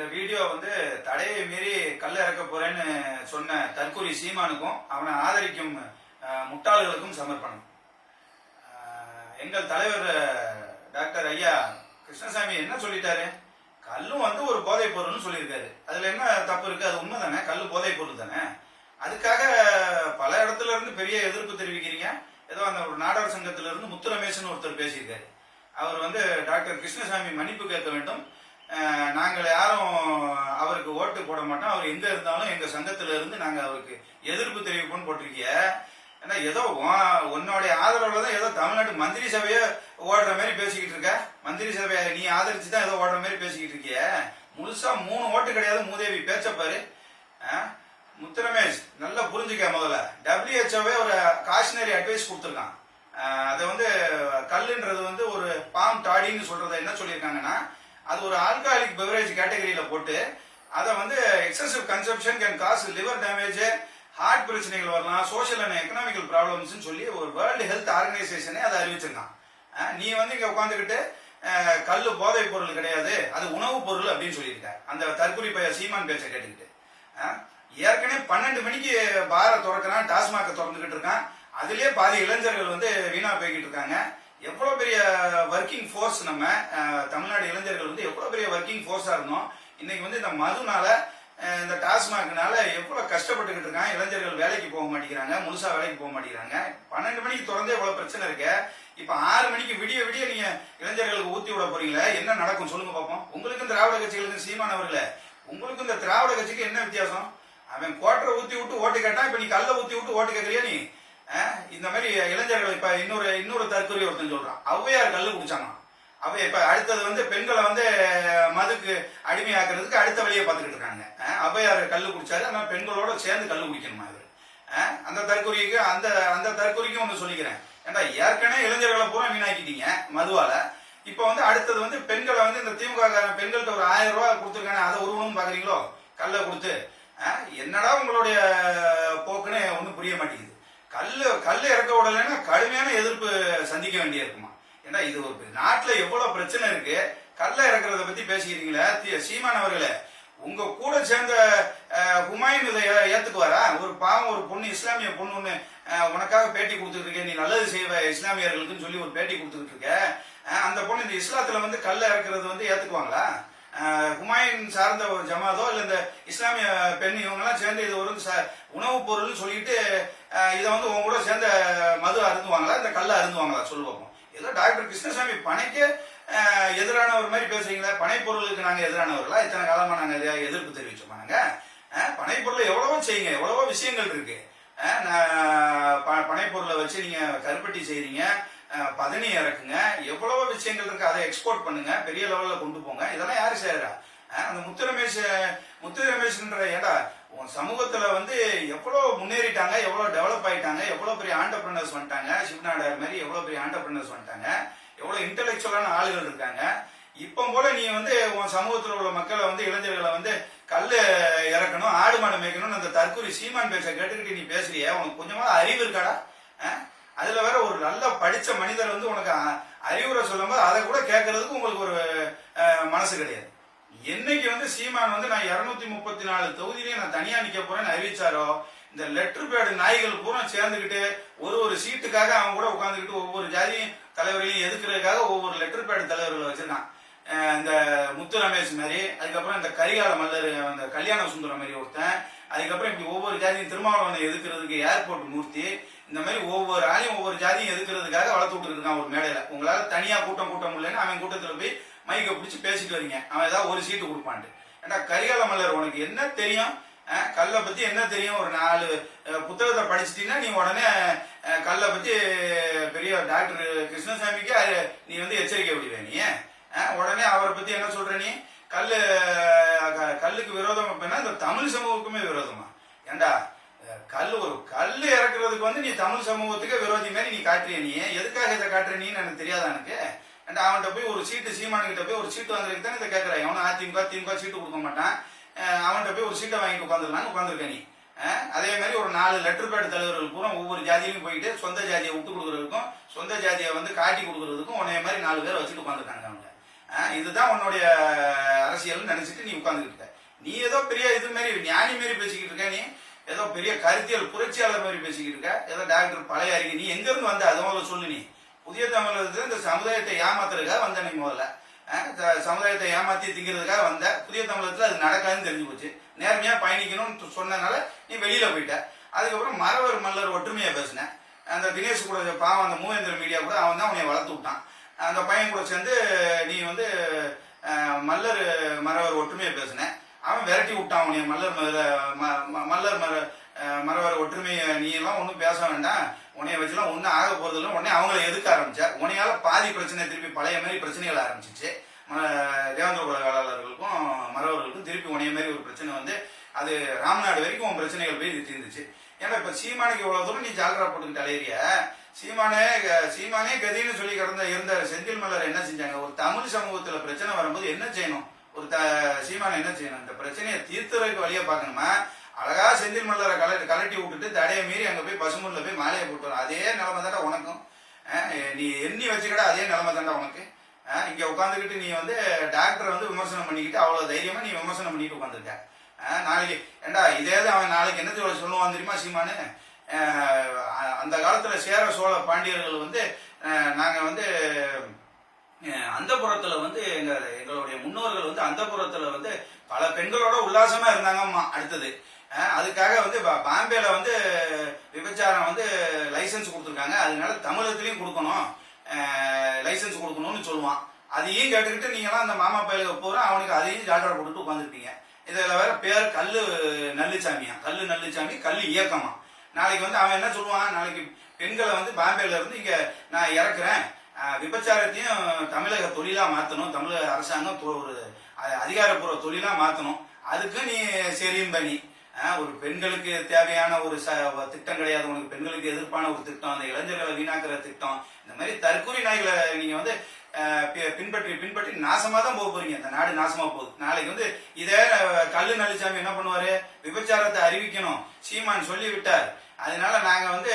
இந்த வீடியோ வந்து தடையை மீறி கல் இறக்க போறேன்னு சொன்ன தற்கொலை சீமானுக்கும் அவனை ஆதரிக்கும் முட்டாளர்களுக்கும் சமர்ப்பணம். எங்கள் தலைவர் டாக்டர் ஐயா கிருஷ்ணசாமி என்ன சொல்லிட்டாரு? கல்லும் வந்து ஒரு போதைப் பொருள்னு சொல்லியிருக்காரு. அதுல என்ன தப்பு இருக்கு? அது உண்மை தானே கல் போதைப் பொருள் தானே? அதுக்காக பல இடத்துல இருந்து பெரிய எதிர்ப்பு தெரிவிக்கிறீங்க. ஏதோ அந்த ஒரு நாடக சங்கத்திலிருந்து இருந்து ஒருத்தர் பேசியிருக்காரு. அவர் வந்து டாக்டர் கிருஷ்ணசாமி மன்னிப்பு கேட்க வேண்டும். நாங்கள் யாரும் அவருக்கு ஓட்டு போட மாட்டோம். அவர் எங்கே இருந்தாலும் எங்கள் சங்கத்தில் இருந்து நாங்கள் அவருக்கு எதிர்ப்பு தெரிவிப்போம்னு போட்டிருக்கீங்க ஏன்னா ஏதோ உன்னோடைய ஆதரவில் தான் ஏதோ தமிழ்நாட்டு மந்திரி சபையை ஓடுற மாதிரி பேசிக்கிட்டு இருக்க. மந்திரி சபையை நீ ஆதரிச்சு தான் ஏதோ ஓடுற மாதிரி பேசிக்கிட்டு இருக்கிய. முழுசாக மூணு ஓட்டு கிடையாது. மூதேவி பேச்சப்பாரு முத்துரமேஷ் முத்து ரமேஷ் நல்லா புரிஞ்சுக்க முதல்ல. டபிள்யூஹெச்ஓவே ஒரு காஷ்னரி அட்வைஸ் கொடுத்துருக்கான். அதை வந்து கல்லுன்றது வந்து ஒரு பாம் டாடின்னு சொல்றத என்ன சொல்லியிருக்காங்கன்னா அது ஒரு ஆல்கஹாலிக் பெவரேஜ் கேட்டகரியில போட்டு அதை வந்து excessive consumption can cause liver damage heart பிரச்சனைகள் வரலாம் சோஷியல் அண்ட் எக்கனாமிக்கல் ப்ராப்ளம்ஸ் சொல்லி ஒரு வேர்ல்டு ஹெல்த் ஆர்கனைசேஷனே அதை அறிவிச்சிருக்கான் நீ வந்து இங்க உட்காந்துக்கிட்டு கல் போதைப் பொருள் கிடையாது அது உணவுப் பொருள் அப்படின்னு சொல்லியிருக்க அந்த தற்கொலை பைய சீமான் பேச்சை கேட்டுக்கிட்டு. ஏற்கனவே பன்னெண்டு மணிக்கு பாரை திறக்கிறான் டாஸ்மாக திறந்துகிட்டு இருக்கான். அதுலேயே பாதி இளைஞர்கள் வந்து வீணா போய்கிட்டு இருக்காங்க. எவ்வளோ பெரிய ஒர்க்கிங் ஃபோர்ஸ் நம்ம தமிழ்நாடு இளைஞர்கள் வந்து எவ்வளோ பெரிய ஒர்க்கிங் ஃபோர்ஸாக இருந்தோம். இன்னைக்கு வந்து இந்த மதுனால இந்த டாஸ்மாக்னால எவ்வளோ கஷ்டப்பட்டுக்கிட்டு இருக்காங்க. இளைஞர்கள் வேலைக்கு போக மாட்டேங்கிறாங்க முழுசா வேலைக்கு போக மாட்டேங்கிறாங்க. பன்னெண்டு மணிக்கு திறந்தே இவ்வளவு பிரச்சனை இருக்கு. இப்போ ஆறு மணிக்கு விடிய விடிய நீங்கள் இளைஞர்களுக்கு ஊற்றி விட போறீங்களே என்ன நடக்கும் சொல்லுங்க பார்ப்போம் உங்களுக்கும் திராவிட கட்சிகளுக்கும் சீமானவர்களே உங்களுக்கும் இந்த திராவிட கட்சிக்கு என்ன வித்தியாசம்? அவன் கோட்டரை ஊற்றி விட்டு ஓட்டு கேட்டான் இப்போ நீ கல்லை ஊற்றி விட்டு ஓட்டு கேட்கறியா நீ? இந்த மாதிரி இளைஞர்கள் இப்ப இன்னொரு இன்னொரு தற்கொலை ஒருத்தன் சொல்றான். ஔவையார் கல்லு குடிச்சாங்க அவ இப்ப அடுத்தது வந்து பெண்களை வந்து மதுக்கு அடிமையாக்குறதுக்கு அடுத்த வழியை பார்த்துக்கிட்டு இருக்காங்க. ஔவையார் கல்லு குடிச்சாரு ஆனா பெண்களோட சேர்ந்து கல்லு குடிக்கணுமா இவர்? அந்த தற்கொலைக்கு அந்த அந்த தற்கொலைக்கும் ஒன்று சொல்லிக்கிறேன். ஏன்டா ஏற்கனவே இளைஞர்களை பூரா வீணாக்கிட்டீங்க மதுவால. இப்ப வந்து அடுத்தது வந்து பெண்களை வந்து இந்த திமுக பெண்கள்கிட்ட ஒரு ஆயிரம் ரூபாய் கொடுத்துருக்கானே அதை உருவம் பாக்குறீங்களோ? கல்லை கொடுத்து. என்னடா உங்களுடைய போக்குன்னு ஒன்றும் புரிய மாட்டேங்குது. கல் கல் இறக்க விடலைன்னா கடுமையான எதிர்ப்பு சந்திக்க வேண்டிய இருக்குமா? ஏன்னா இது ஒரு நாட்டில் எவ்வளவு பிரச்சனை இருக்கு கல்ல இறக்குறத பத்தி பேசிக்கிறீங்களே சீமான் அவர்களே உங்க கூட சேர்ந்த ஹுமாயின் இதை ஏ- ஏத்துக்குவாரா? ஒரு பாவம் ஒரு பொண்ணு இஸ்லாமிய பொண்ணு ஒண்ணு உனக்காக பேட்டி கொடுத்துட்டு நீ நல்லது செய்வ இஸ்லாமியர்களுக்குன்னு சொல்லி ஒரு பேட்டி கொடுத்துட்டு இருக்க. அந்த பொண்ணு இந்த இஸ்லாத்துல வந்து கல்ல இறக்குறது வந்து ஏத்துக்குவாங்களா? ஹுமாயின் ஹுமாயூன் சார்ந்த ஒரு ஜமாதோ இல்ல இந்த இஸ்லாமிய பெண் இவங்க எல்லாம் சேர்ந்து இது ஒரு ச- உணவுப் பொருள்னு சொல்லிட்டு இதை வந்து உங்க கூட சேர்ந்த மது அருந்துவாங்களா? இந்த கல்லை அருந்துவாங்களா? சொல்லுவோம். ஏதோ டாக்டர் கிருஷ்ணசாமி பனைக்கு எதிரானவர் மாதிரி பேசுறீங்களா பனை பொருளுக்கு நாங்க எதிரானவர்களா? இத்தனை காலமா நாங்க எதையாவது எதிர்ப்பு தெரிவிச்சோமா நாங்க? பனை பொருளை எவ்வளவோ செய்யுங்க. எவ்வளவோ விஷயங்கள் இருக்கு. நான் ப- பனை பொருளை வச்சு நீங்க கருப்பட்டி செய்கிறீங்க பதனி இறக்குங்க. எவ்வளவோ விஷயங்கள் இருக்கு. அதை எக்ஸ்போர்ட் பண்ணுங்க. பெரிய லெவல்ல கொண்டு போங்க. இதெல்லாம் யாரு செய்யறா? அந்த முத்து ரமேஷ் முத்து ரமேஷ்ன்ற ஏடா சமூகத்துல வந்து எவ்வளவு முன்னேறிட்டாங்க எவ்வளவு டெவலப் ஆயிட்டாங்க எவ்வளவு பெரிய ஆண்டர்பிரினர்ஸ் வந்துட்டாங்க சிவநாடார் மாதிரி எவ்வளவு பெரிய ஆண்டர்பிரினர்ஸ் வந்துட்டாங்க எவ்வளவு இன்டெலெக்சுவலான ஆளுகள் இருக்காங்க. இப்போ போல நீ வந்து உன் சமூகத்தில் உள்ள மக்களை வந்து இளைஞர்களை வந்து கல் இறக்கணும் ஆடு மாடு மேய்க்கணும்னு அந்த தற்கொலை சீமான் பேச கேட்டுக்கிட்டு நீ பேசுறிய உனக்கு கொஞ்சமா அறிவு இருக்காடா? அதில் அதுல வேற ஒரு நல்ல படிச்ச மனிதர் வந்து உனக்கு அ- அறிவுரை சொல்லும்போது அதை கூட கேட்கறதுக்கு உங்களுக்கு ஒரு மனசு கிடையாது. என்னைக்கு வந்து சீமான் வந்து நான் இருநூத்தி முப்பத்தி நாலு தொகுதியிலே நான் தனியா நிக்க போறேன்னு அறிவிச்சாரோ இந்த லெட்டர் பேடு நாய்கள் பூரா சேர்ந்துக்கிட்டு ஒரு ஒரு சீட்டுக்காக அவன் கூட உட்காந்துக்கிட்டு ஒவ்வொரு ஜாதி தலைவர்களையும் எதுக்குறதுக்காக ஒவ்வொரு லெட்டர் பேடு தலைவர்களை வச்சிருந்தான் இந்த முத்து ரமேஷ் மாதிரி அதுக்கப்புறம் இந்த கரிகால மல்லர் அந்த கல்யாண சுந்தரம் மாதிரி ஒருத்தன் அதுக்கப்புறம் இப்படி ஒவ்வொரு ஜாதியும் திருமாவளவனை எதுக்குறதுக்கு ஏர்போர்ட் மூர்த்தி இந்த மாதிரி ஒவ்வொரு ஆளையும் ஒவ்வொரு ஜாதியும் எதுக்குறதுக்காக வளர்த்து விட்டுருக்கான் ஒரு மேடையில. உங்களால தனியா கூட்டம் கூட்டம் முடியலன்னு அவன் கூட்டத்துல போய் மைக்கை பிடிச்சி பேசிட்டு வரீங்க. அவன் ஏதாவது ஒரு சீட்டு கொடுப்பான்ட்டு. ஏன்னா கரிகால மலர் உனக்கு என்ன தெரியும்? கல்லை பத்தி என்ன தெரியும்? ஒரு நாலு புத்தகத்தை படிச்சிட்டீங்கன்னா நீ உடனே கல்லை பத்தி பெரிய டாக்டர் கிருஷ்ணசாமிக்கு அது- நீ வந்து எச்சரிக்கை விடுவே நீ உடனே அவரை பத்தி என்ன சொல்ற நீ? கல் க- கல்லுக்கு விரோதம் அப்படின்னா இந்த தமிழ் சமூகத்துக்குமே விரோதமா? ஏண்டா அஹ், கல்லு ஒரு கல்லு இறக்குறதுக்கு வந்து நீ தமிழ் சமூகத்துக்கு விரோதி மாதிரி நீ காட்டுறிய நீ? எதுக்காக இதை காட்டுற நீன்னு எனக்கு தெரியாதா எனக்கு? அவன்கிட்ட போய் ஒரு சீட்டு சீமானுக்கிட்ட போய் ஒரு சீட்டு வாங்குறதுக்கு தானே இதை கேட்கறான் அவனும் அதிமுக திமுக சீட்டு கொடுக்க மாட்டான். அவன்கிட்ட போய் ஒரு சீட்டை வாங்கிட்டு உட்காந்துருலான்னு உட்காந்துருக்க நீ. அதே மாதிரி ஒரு நாலு லெட்டர் பேட் தலைவர்கள் பூரா ஒவ்வொரு ஜாதியிலும் போயிட்டு சொந்த ஜாதியை விட்டு கொடுக்குறதுக்கும் சொந்த ஜாதியை வந்து காட்டி கொடுக்குறதுக்கும் உன்னைய மாதிரி நாலு பேர் வச்சுட்டு உட்காந்துருக்காங்க அவங்க இதுதான் உன்னுடைய அரசியல்னு நினைச்சிட்டு நீ உட்காந்துக்கிட்ட நீ ஏதோ பெரிய இது மாதிரி ஞானி மாரி பேசிக்கிட்டு இருக்க நீ. ஏதோ பெரிய கருத்தியல் புரட்சியாளர் மாதிரி பேசிக்கிட்டு இருக்க. ஏதோ டாக்டர் பழைய அறிக்கை. நீ எங்க இருந்து வந்த? அது முதல்ல சொல்லு நீ. புதிய தமிழகத்துல இந்த சமுதாயத்தை ஏமாத்துறதுக்காக வந்த நீ முதல்ல. சமுதாயத்தை ஏமாத்தி திங்கிறதுக்காக வந்த. புதிய தமிழகத்துல அது நடக்காதுன்னு தெரிஞ்சு போச்சு. நேர்மையா பயணிக்கணும்னு சொன்னனால நீ வெளியில போயிட்ட. அதுக்கப்புறம் மறவர் மல்லர் ஒற்றுமையா பேசினேன் அந்த தினேஷ் கூட பாவம் அந்த மூவேந்திர மீடியா கூட அவன் தான் உன்னை வளர்த்து விட்டான். அந்த பையன் கூட சேர்ந்து நீ வந்து மல்லர் மறவர் ஒற்றுமையை பேசினேன் அவன் விரட்டி விட்டான் உன்னை மல்லர் மர- ம- ம- மல்லர் மர அஹ், ஒற்றுமையை நீ எல்லாம் ஒன்றும் பேச வேண்டாம். உன்னைய வச்சுலாம் ஒன்றும் ஆக போகிறதில்ல உடனே அவங்கள எதுக்க ஆரம்பிச்சார் உனையால் பாதி பிரச்சனை திருப்பி பழைய மாதிரி பிரச்சனைகள் ஆரம்பிச்சிச்சு. தேவேந்திர குல மரவர்களுக்கும் மறவர்களுக்கும் திருப்பி உனைய மாதிரி ஒரு பிரச்சனை வந்து அது ராம்நாடு வரைக்கும் உன் பிரச்சனைகள் போய் தீர்ந்துச்சு. ஏன்னா இப்போ சீமானுக்கு இவ்வளோ தூரம் நீ ஜாலரா போட்டுக்கிட்டு அலையிறிய? சீமானே க- சீமானே கதின்னு சொல்லி கடந்த இருந்த செந்தில் மலர் என்ன செஞ்சாங்க? ஒரு தமிழ் சமூகத்தில் பிரச்சனை வரும்போது என்ன செய்யணும்? ஒரு த சீமான என்ன செய்யணும்? இந்த பிரச்சனையை தீர்த்துறதுக்கு வழியை பார்க்கணுமா? அழகா செந்தில் மல்லரை கலட்டி கலட்டி விட்டுட்டு தடையை மீறி அங்கே போய் பசுமுல்ல போய் மாலையை போட்டு வரும். அதே நிலைமை தாண்டா உனக்கும். நீ எண்ணி வச்சுக்கிட அதே நிலைமை தாண்டா உனக்கு. இங்கே உட்காந்துக்கிட்டு நீ வந்து டாக்டரை வந்து விமர்சனம் பண்ணிக்கிட்டு அவ்வளோ தைரியமாக நீ விமர்சனம் பண்ணிட்டு உட்காந்துருக்க நாளைக்கு ஏண்டா இதே தான் அவன் நாளைக்கு என்ன சொல்லுவான் தெரியுமா சீமானு? அந்த காலத்தில் சேர சோழ பாண்டியர்கள் வந்து நாங்கள் வந்து அந்த புறத்துல வந்து எங்க எங்களுடைய முன்னோர்கள் வந்து அந்த புறத்துல வந்து பல பெண்களோட உல்லாசமா இருந்தாங்கம்மா அடுத்தது. அதுக்காக வந்து பாம்பேல வந்து விபச்சாரம் வந்து லைசன்ஸ் கொடுத்துருக்காங்க. அதனால தமிழகத்திலையும் கொடுக்கணும். லைசன்ஸ் கொடுக்கணும்னு சொல்லுவான். அதையும் கேட்டுக்கிட்டு நீங்களாம் அந்த மாமா பயிலுக்கு போற அவனுக்கு அதையும் ஜால்ரா போட்டுட்டு உட்காந்துருப்பீங்க இதில் வேற பேர் கல்லு நல்லுச்சாமியா கல்லு நல்லுச்சாமி கல் இயக்கமா. நாளைக்கு வந்து அவன் என்ன சொல்லுவான்? நாளைக்கு பெண்களை வந்து பாம்பேல இருந்து இங்க நான் இறக்குறேன். விபச்சாரத்தையும் தமிழக தொழிலா மாத்தணும். தமிழக அரசாங்கம் ஒரு அதிகாரப்பூர்வ தொழிலா மாத்தணும். அதுக்கு நீ சரியும் பண்ணி ஒரு பெண்களுக்கு தேவையான ஒரு ச திட்டம் கிடையாது. உனக்கு பெண்களுக்கு எதிர்ப்பான ஒரு திட்டம் அந்த இளைஞர்களை வீணாக்குற திட்டம் இந்த மாதிரி தற்கொலை நாய்களை நீங்க வந்து பின்பற்றி பின்பற்றி நாசமா தான் போக போறீங்க. இந்த நாடு நாசமா போகுது. நாளைக்கு வந்து இதே கல்லு நலிசாமி என்ன பண்ணுவாரு? விபச்சாரத்தை அறிவிக்கணும். சீமான் சொல்லிவிட்டார். அதனால நாங்க வந்து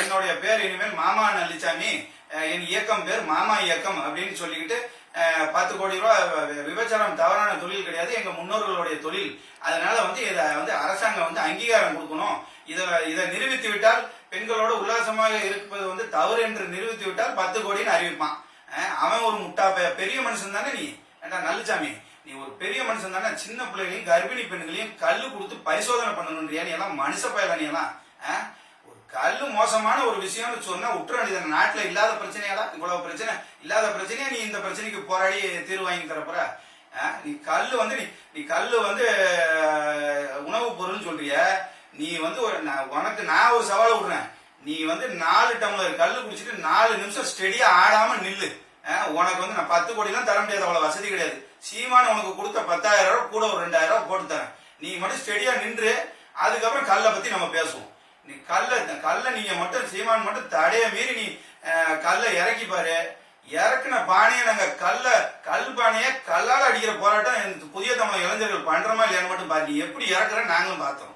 என்னுடைய பேர் இனிமேல் மாமா நல்லிசாமி. என் இயக்கம் பேர் மாமா இயக்கம் அப்படின்னு சொல்லிக்கிட்டு பத்து கோடி ரூபாய் விபச்சாரம் தவறான தொழில் கிடையாது. எங்கள் முன்னோர்களுடைய தொழில். அதனால வந்து இதை வந்து அரசாங்கம் வந்து அங்கீகாரம் கொடுக்கணும். இதை இதை நிரூபித்து விட்டால் பெண்களோட உல்லாசமாக இருப்பது வந்து தவறு என்று நிரூபித்து விட்டால் பத்து கோடின்னு அறிவிப்பான். அவன் ஒரு முட்டா பெரிய மனுஷன் தானே நீ? ஏண்டா நல்லுச்சாமி நீ ஒரு பெரிய மனுஷன் தானே? சின்ன பிள்ளைகளையும் கர்ப்பிணி பெண்களையும் கல் கொடுத்து பரிசோதனை பண்ணணுன்றியா நீ எல்லாம்? மனுஷ பயல நீ எல்லாம்? கல்லு மோசமான ஒரு விஷயம்னு சொன்னா விட்டுற வேண்டியது நாட்டுல இல்லாத பிரச்சனையாடா இவ்வளவு பிரச்சனை இல்லாத பிரச்சனையா நீ இந்த பிரச்சனைக்கு போராடி தீர்வு வாங்கி தரப்புற நீ கல்லு வந்து நீ நீ கல்லு வந்து உணவு உணவுப் பொருள்னு சொல்றிய. நீ வந்து ஒரு நான் உனக்கு நான் ஒரு சவால் விடுறேன். நீ வந்து நாலு டம்ளர் கல்லு குடிச்சிட்டு நாலு நிமிஷம் ஸ்டெடியா ஆடாம நில்லு. உனக்கு வந்து நான் பத்து கோடிலாம் தர முடியாது அவ்வளவு வசதி கிடையாது. சீமான உனக்கு கொடுத்த பத்தாயிரம் ரூபாய் கூட ஒரு ரெண்டாயிரம் ரூபாய் போட்டு தரேன். நீ மட்டும் ஸ்டெடியா நின்று அதுக்கப்புறம் கல்லை பத்தி நம்ம பேசுவோம். நீ கல்ல கல்லை நீங்க மட்டும் சீமான் மட்டும் தடைய மீறி நீ கல்ல கல்லை இறக்கி பாரு. இறக்குன பானையை நாங்க கல்ல கல் பானையை கல்லால் அடிக்கிற போராட்டம் புதிய தமிழ் இளைஞர்கள் பண்றோமா இல்லையான்னு மட்டும் பாரு நீ எப்படி இறக்குற நாங்களும் பார்த்தோம்.